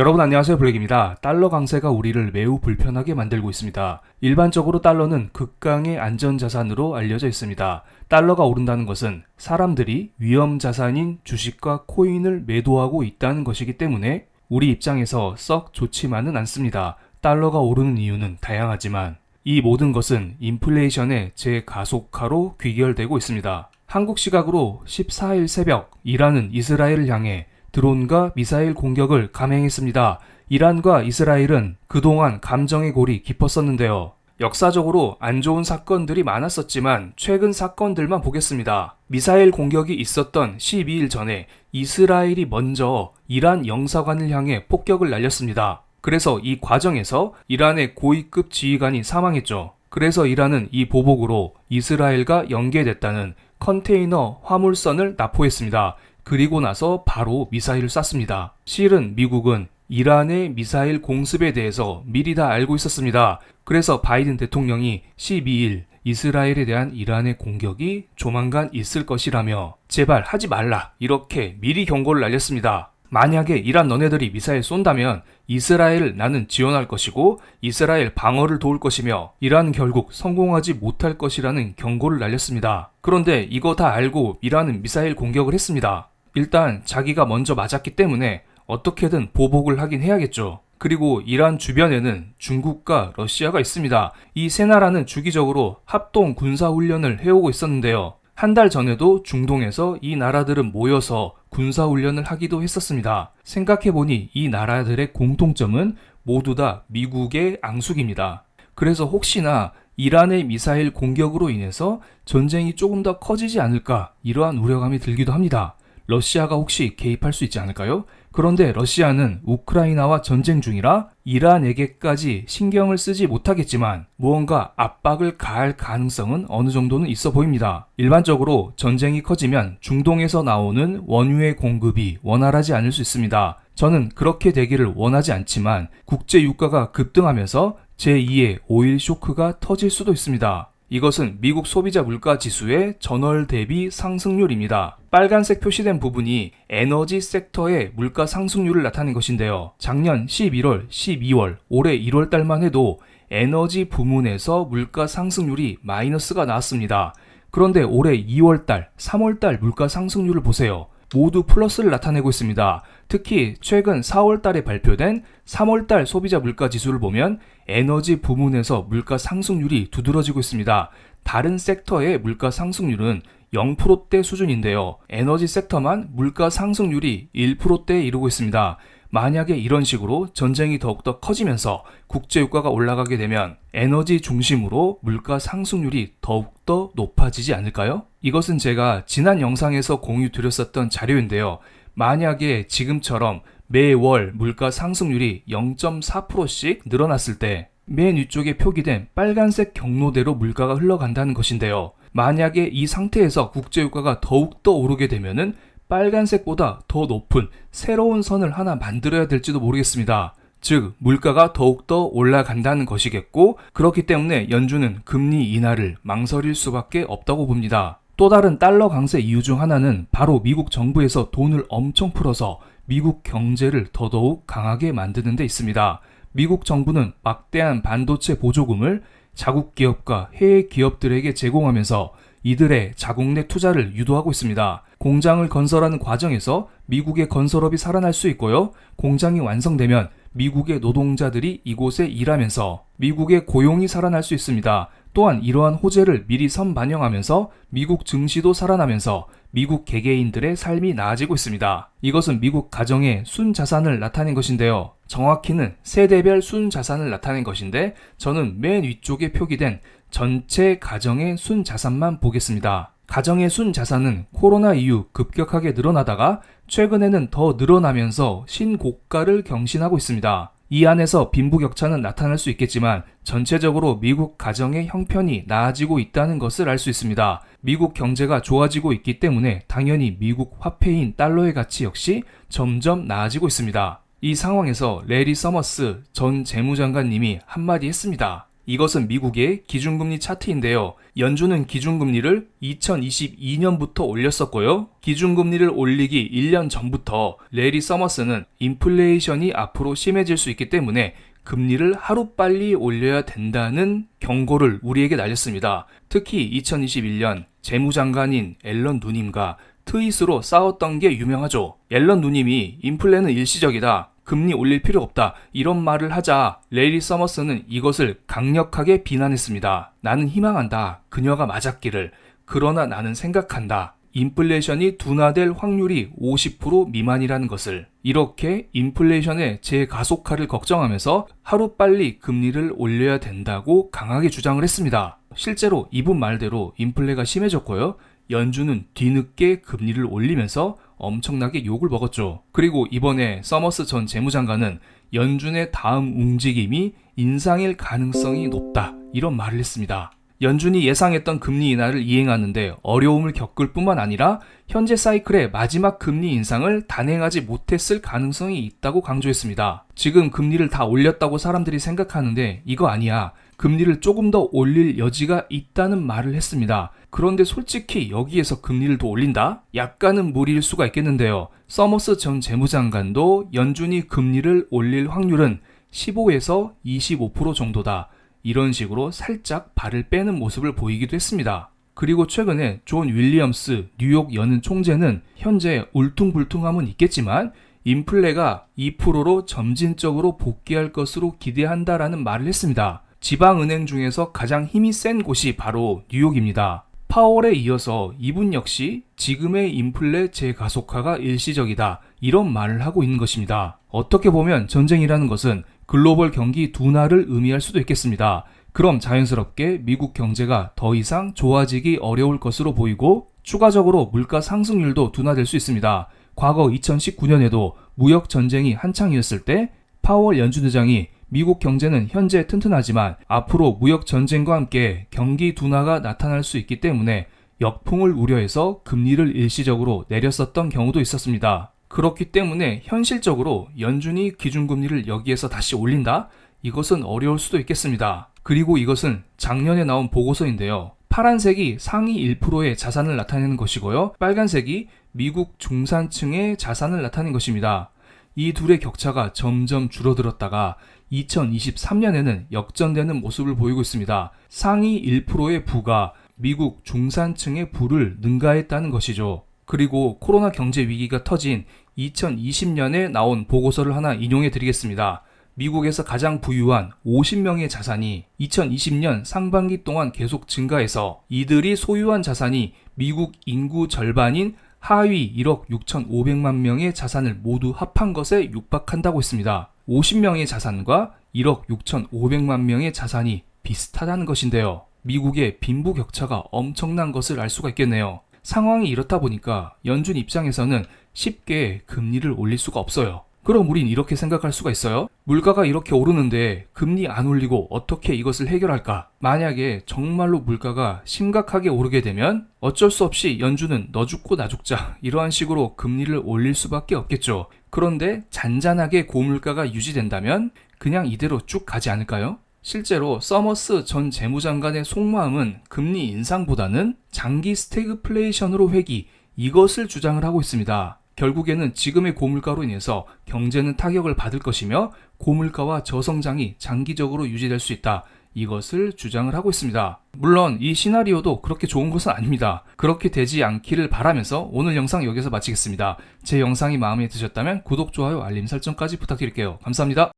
여러분 안녕하세요 블랙입니다. 달러 강세가 우리를 매우 불편하게 만들고 있습니다. 일반적으로 달러는 극강의 안전자산으로 알려져 있습니다. 달러가 오른다는 것은 사람들이 위험 자산인 주식과 코인을 매도하고 있다는 것이기 때문에 우리 입장에서 썩 좋지만은 않습니다. 달러가 오르는 이유는 다양하지만 이 모든 것은 인플레이션의 재가속화로 귀결되고 있습니다. 한국 시각으로 14일 새벽 이란은 이스라엘을 향해 드론과 미사일 공격을 감행했습니다. 이란과 이스라엘은 그동안 감정의 골이 깊었었는데요. 역사적으로 안 좋은 사건들이 많았었지만 최근 사건들만 보겠습니다. 미사일 공격이 있었던 12일 전에 이스라엘이 먼저 이란 영사관을 향해 폭격을 날렸습니다. 그래서 이 과정에서 이란의 고위급 지휘관이 사망했죠. 그래서 이란은 이 보복으로 이스라엘과 연계됐다는 컨테이너 화물선을 납포했습니다. 그리고 나서 바로 미사일을 쐈습니다. 실은 미국은 이란의 미사일 공습에 대해서 미리 다 알고 있었습니다. 그래서 바이든 대통령이 12일 이스라엘에 대한 이란의 공격이 조만간 있을 것이라며 제발 하지 말라 이렇게 미리 경고를 날렸습니다. 만약에 이란 너네들이 미사일 쏜다면 이스라엘을 나는 지원할 것이고 이스라엘 방어를 도울 것이며 이란 결국 성공하지 못할 것이라는 경고를 날렸습니다. 그런데 이거 다 알고 이란은 미사일 공격을 했습니다. 일단 자기가 먼저 맞았기 때문에 어떻게든 보복을 하긴 해야겠죠. 그리고 이란 주변에는 중국과 러시아가 있습니다. 이 세 나라는 주기적으로 합동 군사훈련을 해오고 있었는데요. 한 달 전에도 중동에서 이 나라들은 모여서 군사훈련을 하기도 했었습니다. 생각해보니 이 나라들의 공통점은 모두 다 미국의 앙숙입니다. 그래서 혹시나 이란의 미사일 공격으로 인해서 전쟁이 조금 더 커지지 않을까 이러한 우려감이 들기도 합니다. 러시아가 혹시 개입할 수 있지 않을까요? 그런데 러시아는 우크라이나와 전쟁 중이라 이란에게까지 신경을 쓰지 못하겠지만 무언가 압박을 가할 가능성은 어느 정도는 있어 보입니다. 일반적으로 전쟁이 커지면 중동에서 나오는 원유의 공급이 원활하지 않을 수 있습니다. 저는 그렇게 되기를 원하지 않지만 국제 유가가 급등하면서 제2의 오일 쇼크가 터질 수도 있습니다. 이것은 미국 소비자 물가 지수의 전월 대비 상승률입니다. 빨간색 표시된 부분이 에너지 섹터의 물가 상승률을 나타낸 것인데요. 작년 11월, 12월, 올해 1월 달만 해도 에너지 부문에서 물가 상승률이 마이너스가 나왔습니다. 그런데 올해 2월 달, 3월 달 물가 상승률을 보세요. 모두 플러스를 나타내고 있습니다. 특히 최근 4월 달에 발표된 3월 달 소비자 물가 지수를 보면 에너지 부문에서 물가 상승률이 두드러지고 있습니다. 다른 섹터의 물가 상승률은 0%대 수준인데요. 에너지 섹터만 물가 상승률이 1%대에 이르고 있습니다. 만약에 이런 식으로 전쟁이 더욱더 커지면서 국제유가가 올라가게 되면 에너지 중심으로 물가 상승률이 더욱더 높아지지 않을까요? 이것은 제가 지난 영상에서 공유 드렸었던 자료인데요. 만약에 지금처럼 매월 물가 상승률이 0.4%씩 늘어났을 때 맨 위쪽에 표기된 빨간색 경로대로 물가가 흘러간다는 것인데요. 만약에 이 상태에서 국제유가가 더욱더 오르게 되면은 빨간색보다 더 높은 새로운 선을 하나 만들어야 될지도 모르겠습니다. 즉, 물가가 더욱더 올라간다는 것이겠고, 그렇기 때문에 연준은 금리 인하를 망설일 수밖에 없다고 봅니다. 또 다른 달러 강세 이유 중 하나는 바로 미국 정부에서 돈을 엄청 풀어서 미국 경제를 더더욱 강하게 만드는 데 있습니다. 미국 정부는 막대한 반도체 보조금을 자국 기업과 해외 기업들에게 제공하면서 이들의 자국 내 투자를 유도하고 있습니다. 공장을 건설하는 과정에서 미국의 건설업이 살아날 수 있고요. 공장이 완성되면 미국의 노동자들이 이곳에 일하면서 미국의 고용이 살아날 수 있습니다. 또한 이러한 호재를 미리 선반영하면서 미국 증시도 살아나면서 미국 개개인들의 삶이 나아지고 있습니다. 이것은 미국 가정의 순자산을 나타낸 것인데요. 정확히는 세대별 순자산을 나타낸 것인데 저는 맨 위쪽에 표기된 전체 가정의 순자산만 보겠습니다. 가정의 순자산은 코로나 이후 급격하게 늘어나다가 최근에는 더 늘어나면서 신고가를 경신하고 있습니다. 이 안에서 빈부격차는 나타날 수 있겠지만 전체적으로 미국 가정의 형편이 나아지고 있다는 것을 알 수 있습니다. 미국 경제가 좋아지고 있기 때문에 당연히 미국 화폐인 달러의 가치 역시 점점 나아지고 있습니다. 이 상황에서 레리 서머스 전 재무장관님이 한마디 했습니다. 이것은 미국의 기준금리 차트인데요. 연준은 기준금리를 2022년부터 올렸었고요. 기준금리를 올리기 1년 전부터 레리 서머스는 인플레이션이 앞으로 심해질 수 있기 때문에 금리를 하루빨리 올려야 된다는 경고를 우리에게 날렸습니다. 특히 2021년 재무장관인 앨런 누님과 트윗으로 싸웠던 게 유명하죠. 앨런 누님이 인플레는 일시적이다. 금리 올릴 필요 없다. 이런 말을 하자 레이리 서머스는 이것을 강력하게 비난했습니다. 나는 희망한다. 그녀가 맞았기를. 그러나 나는 생각한다. 인플레이션이 둔화될 확률이 50% 미만이라는 것을 이렇게 인플레이션의 재가속화를 걱정하면서 하루빨리 금리를 올려야 된다고 강하게 주장을 했습니다. 실제로 이분 말대로 인플레가 심해졌고요. 연준은 뒤늦게 금리를 올리면서 엄청나게 욕을 먹었죠. 그리고 이번에 서머스 전 재무장관은 연준의 다음 움직임이 인상일 가능성이 높다. 이런 말을 했습니다. 연준이 예상했던 금리 인하를 이행하는데 어려움을 겪을 뿐만 아니라 현재 사이클의 마지막 금리 인상을 단행하지 못했을 가능성이 있다고 강조했습니다. 지금 금리를 다 올렸다고 사람들이 생각하는데 이거 아니야. 금리를 조금 더 올릴 여지가 있다는 말을 했습니다. 그런데 솔직히 여기에서 금리를 더 올린다? 약간은 무리일 수가 있겠는데요. 서머스 전 재무장관도 연준이 금리를 올릴 확률은 15에서 25% 정도다. 이런 식으로 살짝 발을 빼는 모습을 보이기도 했습니다. 그리고 최근에 존 윌리엄스 뉴욕 연은 총재는 현재 울퉁불퉁함은 있겠지만 인플레가 2%로 점진적으로 복귀할 것으로 기대한다라는 말을 했습니다. 지방은행 중에서 가장 힘이 센 곳이 바로 뉴욕입니다. 파월에 이어서 이분 역시 지금의 인플레 재가속화가 일시적이다. 이런 말을 하고 있는 것입니다. 어떻게 보면 전쟁이라는 것은 글로벌 경기 둔화를 의미할 수도 있겠습니다. 그럼 자연스럽게 미국 경제가 더 이상 좋아지기 어려울 것으로 보이고 추가적으로 물가 상승률도 둔화될 수 있습니다. 과거 2019년에도 무역 전쟁이 한창이었을 때 파월 연준 의장이 미국 경제는 현재 튼튼하지만 앞으로 무역 전쟁과 함께 경기 둔화가 나타날 수 있기 때문에 역풍을 우려해서 금리를 일시적으로 내렸었던 경우도 있었습니다. 그렇기 때문에 현실적으로 연준이 기준금리를 여기에서 다시 올린다? 이것은 어려울 수도 있겠습니다. 그리고 이것은 작년에 나온 보고서인데요. 파란색이 상위 1%의 자산을 나타내는 것이고요. 빨간색이 미국 중산층의 자산을 나타낸 것입니다. 이 둘의 격차가 점점 줄어들었다가 2023년에는 역전되는 모습을 보이고 있습니다. 상위 1%의 부가 미국 중산층의 부를 능가했다는 것이죠. 그리고 코로나 경제 위기가 터진 2020년에 나온 보고서를 하나 인용해 드리겠습니다. 미국에서 가장 부유한 50명의 자산이 2020년 상반기 동안 계속 증가해서 이들이 소유한 자산이 미국 인구 절반인 하위 1억 6,500만 명의 자산을 모두 합한 것에 육박한다고 했습니다. 50명의 자산과 1억 6,500만 명의 자산이 비슷하다는 것인데요. 미국의 빈부 격차가 엄청난 것을 알 수가 있겠네요. 상황이 이렇다 보니까 연준 입장에서는 쉽게 금리를 올릴 수가 없어요. 그럼 우린 이렇게 생각할 수가 있어요. 물가가 이렇게 오르는데 금리 안 올리고 어떻게 이것을 해결할까? 만약에 정말로 물가가 심각하게 오르게 되면 어쩔 수 없이 연준은 너 죽고 나 죽자 이러한 식으로 금리를 올릴 수밖에 없겠죠. 그런데 잔잔하게 고물가가 유지된다면 그냥 이대로 쭉 가지 않을까요? 실제로 서머스 전 재무장관의 속마음은 금리 인상보다는 장기 스태그플레이션으로 회귀 이것을 주장을 하고 있습니다. 결국에는 지금의 고물가로 인해서 경제는 타격을 받을 것이며 고물가와 저성장이 장기적으로 유지될 수 있다. 이것을 주장을 하고 있습니다. 물론 이 시나리오도 그렇게 좋은 것은 아닙니다. 그렇게 되지 않기를 바라면서 오늘 영상 여기서 마치겠습니다. 제 영상이 마음에 드셨다면 구독, 좋아요, 알림 설정까지 부탁드릴게요. 감사합니다.